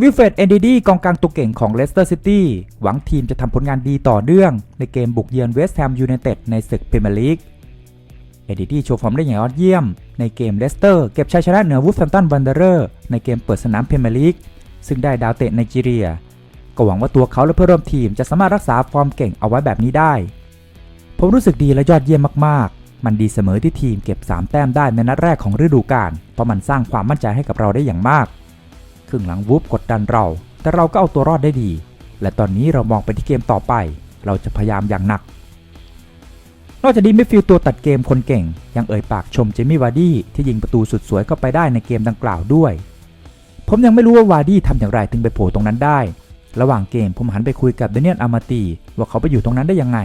วิลเฟรดเอนดีดีกองกลางตัวเก่งของเลสเตอร์ซิตี้หวังทีมจะทำผลงานดีต่อเนื่อง ในเกมบุกเยือนเวสต์แฮมยูไนเต็ดในศึกพรีเมียร์ลีกเอนดีดีโชว์ฟอร์มได้อย่างยอดเยี่ยม ในเกมเลสเตอร์เก็บชัยชนะเหนือวูฟแฮมตันวันเดอร์ในเกมเปิดสนามพรีเมียร์ลีกซึ่งได้ดาวเตะไนจีเรีย ก็หวังว่าตัวเขาและเพื่อนร่วมทีมจะสามารถรักษาฟอร์มเก่งเอาไว้แบบนี้ได้ ผมรู้สึกดีและยอดเยี่ยมมากๆ มันดีเสมอที่ทีมเก็บ 3 แต้มได้ในนัดแรกของฤดูกาลเพราะมันสร้างความมั่นใจให้กับเราได้อย่างมาก รึ่งหลังวูฟกดดันเรา แต่เราก็เอาตัวรอดได้ดี และตอนนี้เรามองไปที่เกมต่อไป เราจะพยายามอย่างหนัก นอกจากนี้มิดฟิลด์ตัวตัดเกมคนเก่ง ยังเอ่ยปากชมเจมี่วาร์ดี้ที่ยิงประตูสุดสวยเข้าไปได้ในเกมดังกล่าวด้วย ผมยังไม่รู้ว่าวาร์ดี้ทำอย่างไรถึงไปโผล่ตรงนั้นได้ ระหว่างเกมผมหันไปคุยกับเดเนียลอามาตีว่าเขาไปอยู่ตรงนั้นได้ยังไง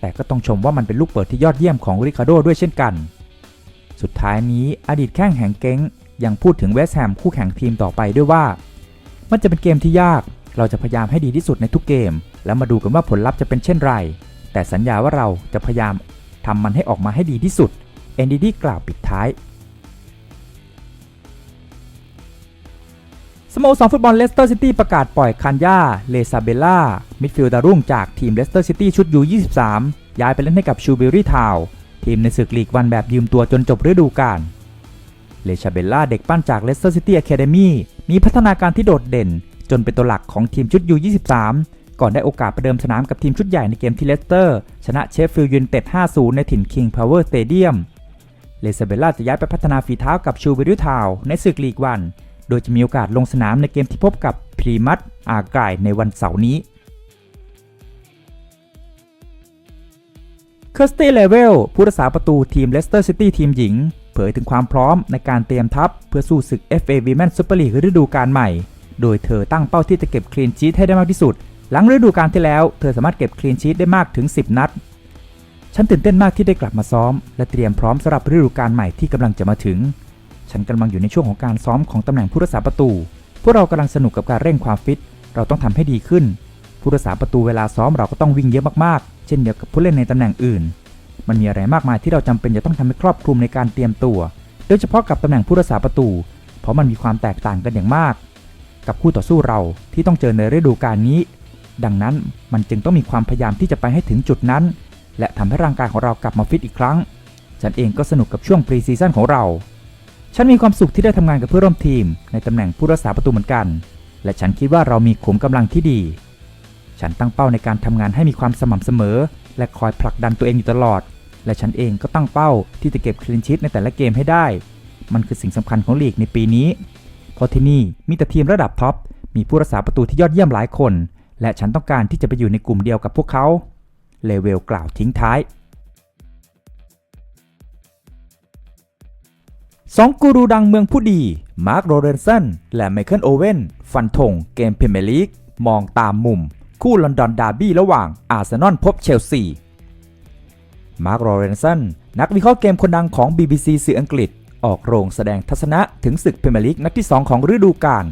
แต่ก็ต้องชมว่ามันเป็นลูกเปิดที่ยอดเยี่ยมของริคาร์โดด้วยเช่นกันสุดท้ายนี้อดีตแข้งแห่งเก้ง ยังพูดถึงเวสต์แฮมคู่แข่งทีมต่อไปด้วยว่า มันจะเป็นเกมที่ยาก เราจะพยายามให้ดีที่สุดในทุกเกม แล้วมาดูกันว่าผลลัพธ์จะเป็นเช่นไร แต่สัญญาว่าเราจะพยายามทำมันให้ออกมาให้ดีที่สุดเอนดีดีกล่าวปิดท้ายสโมสรฟุตบอลเลสเตอร์ซิตี้ประกาศปล่อยคันยาเลซาเบล่า มิดฟิลด์ดารุ่งจากทีมเลสเตอร์ซิตี้ชุดยู23ย้ายไปเล่นให้กับชูเบอรี่ทาวน์ทีมในศึกลีกวันแบบยืมตัวจนจบฤดูกาล เลชาเบลล่าเด็กปั้นจากเลสเตอร์ซิตี้อะคาเดมีมีพัฒนาการที่โดดเด่น จนเป็นตัวหลักของทีมชุดยู23 ก่อนได้โอกาสประเดิมสนามกับทีมชุดใหญ่ในเกมที่เลสเตอร์ ชนะเชฟฟิลด์ยูไนเต็ด 5-0 ในถิ่น King Power Stadium เลซาเบลล่าจะย้ายไปพัฒนาฝีเท้ากับชูเบริทาวในศึกลีกวัน โดยจะมีโอกาสลงสนามในเกมที่พบกับพรีมัตอาไกในวันเสาร์นี้เคอร์สตีเลเวลผู้รักษาประตูทีมเลสเตอร์ซิตี้ทีมหญิง เผยถึงความพร้อมในการเตรียมทัพ เพื่อสู้ศึก FA Women Super League ฤดูกาลใหม่ โดยเธอตั้งเป้าที่จะเก็บคลีนชีตให้ได้มากที่สุด หลังฤดูกาลที่แล้วเธอสามารถเก็บคลีนชีตได้มากถึง 10 นัด ฉันตื่นเต้นมากที่ได้กลับมาซ้อม และเตรียมพร้อมสำหรับฤดูกาลใหม่ที่กำลังจะมาถึง ฉันกำลังอยู่ในช่วงของการซ้อมของตำแหน่งผู้รักษาประตู พวกเรากำลังสนุกกับการเร่งความฟิต เราต้องทำให้ดีขึ้น ผู้รักษาประตูเวลาซ้อมเราก็ต้องวิ่งเยอะมากๆ เช่นเดียวกับผู้เล่นในตำแหน่งอื่น มันมีอะไรมากมายที่เราจำเป็นจะต้องทำให้ครอบคลุมในการเตรียมตัว โดยเฉพาะกับตำแหน่งผู้รักษาประตู เพราะมันมีความแตกต่างกันอย่างมาก กับคู่ต่อสู้เราที่ต้องเจอในฤดูกาลนี้ ดังนั้นมันจึงต้องมีความพยายามที่จะไปให้ถึงจุดนั้น และทำให้ร่างกายของเรากลับมาฟิตอีกครั้ง ฉันเองก็สนุกกับช่วงปรีซีซั่นของเรา ฉันมีความสุขที่ได้ทำงานกับเพื่อนร่วมทีม ในตำแหน่งผู้รักษาประตูเหมือนกัน และฉันคิดว่าเรามีขุมกำลังที่ดี ฉันตั้งเป้าในการทำงานให้มีความสม่ำเสมอ และคอยผลักดันตัวเองอยู่ตลอด และฉันเองก็ตั้งเป้าที่จะเก็บคลีนชีตในแต่ละเกมให้ได้ มันคือสิ่งสำคัญของลีกในปีนี้ เพราะที่นี่มีแต่ทีมระดับท็อป มีผู้รักษาประตูที่ยอดเยี่ยมหลายคน และฉันต้องการที่จะไปอยู่ในกลุ่มเดียวกับพวกเขา เลเวลกล่าวทิ้งท้ายสองกูรูดังเมืองผู้ดี มาร์คโรเรนสัน และไมเคิลโอเวนฟันธงเกมพรีเมียร์ลีก มองตามมุม คู่ลอนดอนดาร์บี้ระหว่างอาร์เซนอลพบเชลซี มาร์คโรเรนสันนักวิเคราะห์เกมคนดังของ BBC สื่ออังกฤษ ออกโรงแสดงทัศนะถึงศึกพรีเมียร์ลีกนัดที่ 2 ของฤดูกาล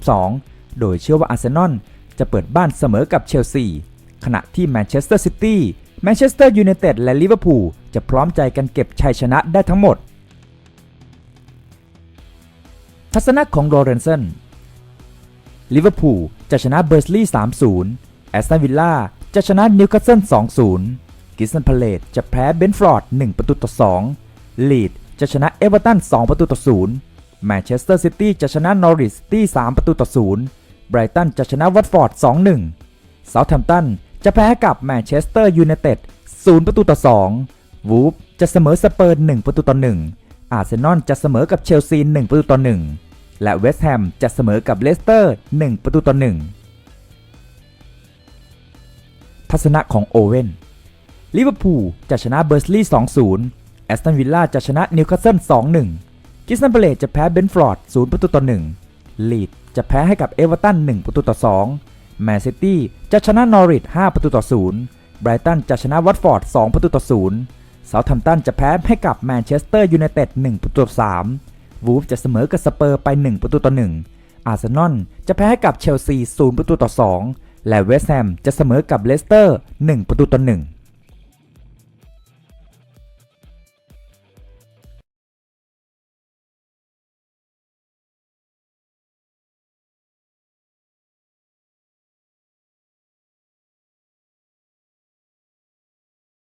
2021-2022 โดยเชื่อว่าอาร์เซนอลจะเปิดบ้านเสมอกับเชลซี ขณะที่แมนเชสเตอร์ซิตี้ แมนเชสเตอร์ยูไนเต็ดและลิเวอร์พูลจะพร้อมใจกันเก็บชัยชนะได้ทั้งหมด ทัศนะของโรเรนสัน ลิเวอร์พูลจะชนะเบอร์สลีย์3-0 แอสตันวิลล่าจะชนะนิวคาสเซิล2-0 กิสตันพาเลตจะแพ้เบนฟอร์ด 1 ประตูต่อ2ลีดจะชนะเอเวอร์ตัน 2 ประตูต่อ0แมนเชสเตอร์ซิตี้จะชนะนอริสตี้ 3 ประตูต่อ0ไบรตันจะชนะวัตฟอร์ด 2-1เซาท์แฮมป์ตันจะแพ้กับแมนเชสเตอร์ยูไนเต็ด 0 ประตูต่อ2วูฟจะเสมอสเปอร์ 1 ประตูต่อ1อาร์เซนอลจะเสมอกับเชลซี 1 ประตูต่อ1 และเวสต์แฮมจะเสมอกับเลสเตอร์ 1 ประตูต่อ1ทัศนะของโอเว่นลิเวอร์พูลจะชนะเบอร์สลีย์2-0 แอสตันวิลล่าจะชนะนิวคาสเซิล2-1กิสตันเบเลจะแพ้เบนฟอร์ด0ประตูต่อ1ลีดจะแพ้ให้กับเอเวอร์ตัน1ประตูต่อ2แมนซิตี้จะชนะนอริท5ประตูต่อ0ไบรตันจะชนะวัตฟอร์ด2ประตูต่อ0เซาท์แฮมป์ตันจะแพ้ให้กับแมนเชสเตอร์ยูไนเต็ด1ประตูต่อ3 วูฟจะเสมอกับสเปอร์ไป 1 ประตูต่อ 1 อาร์เซนอลจะแพ้ให้กับเชลซี 0 ประตูต่อ 2 และเวสต์แฮมจะเสมอกับเลสเตอร์ 1 ประตูต่อ 1